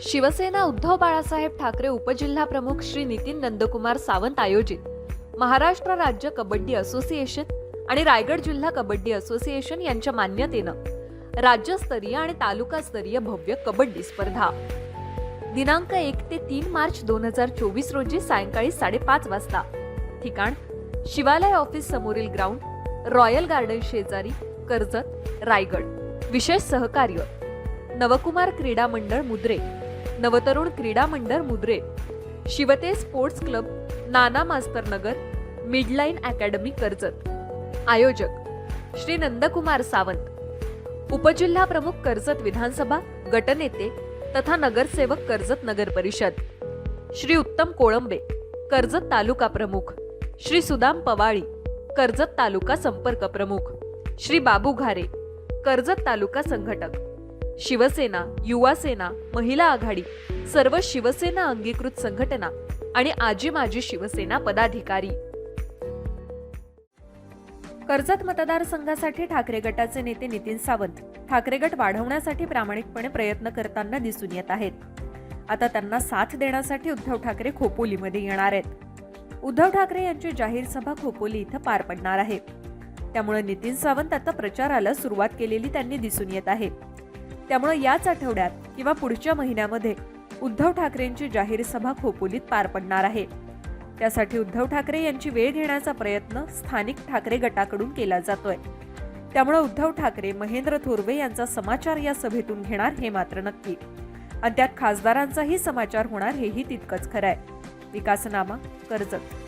शिवसेना उद्धव बाळासाहेब ठाकरे उपजिल्हा प्रमुख श्री नितीन नंदकुमार सावंत आयोजित. महाराष्ट्र राज्य कबड्डी असोसिएशन आणि रायगड जिल्हा कबड्डी असोसिएशन यांच्या मान्यतेनं राज्यस्तरीय आणि तालुकास्तरीय भव्य कबड्डी स्पर्धा. दिनांक एक ते तीन मार्च दोन हजार चोवीस रोजी सायंकाळी साडेपाच वाजता. ठिकाण शिवालय ऑफिस समोरील ग्राउंड रॉयल गार्डन शेजारी कर्जत रायगड. विशेष सहकार्य. नवकुमार क्रीडा मंडळ मुद्रे. नवतरुण क्रीडा मंडळ मुद्रे शिवते स्पोर्ट्स क्लब नाना मास्तर नगर मिडलाईन अकॅडमी कर्जत. आयोजक श्री नंदकुमार सावंत. उपजिल्हा प्रमुख कर्जत विधानसभा गटनेते तथा नगरसेवक कर्जत नगर परिषद. श्री उत्तम कोळंबे कर्जत तालुका प्रमुख. श्री सुदाम पवाळी कर्जत तालुका संपर्क प्रमुख. श्री बाबू घारे कर्जत तालुका संघटक. शिवसेना युवा सेना महिला आघाडी सर्व शिवसेना अंगीकृत संघटना आणि आजी माजी शिवसेना पदाधिकारी. कर्जत मतदारसंघासाठी ठाकरे गटाचे नेते नितीन सावंत ठाकरे गट वाढवण्यासाठी प्रामाणिकपणे प्रयत्न करताना दिसून येत आहेत. आता त्यांना साथ देण्यासाठी उद्धव ठाकरे खोपोलीमध्ये येणार आहेत. उद्धव ठाकरे यांची जाहीर सभा खोपोली इथं पार पडणार आहे. त्यामुळे नितीन सावंत आता प्रचाराला सुरुवात केलेली त्यांनी दिसून येत आहे. त्यामुळे याच आठवड्यात किंवा पुढच्या महिन्यामध्ये उद्धव ठाकरेंची जाहीर सभा खोपोलीत पार पडणार आहे. त्यासाठी उद्धव ठाकरे यांची वेळ घेण्याचा प्रयत्न स्थानिक ठाकरे गटाकडून केला जातोय. त्यामुळे उद्धव ठाकरे महेंद्र थोरवे यांचा समाचार या सभेतून घेणार हे मात्र नक्की. आणि त्यात खासदारांचाही समाचार होणार हेही तितकंच खरं आहे विकासनामा कर्जत.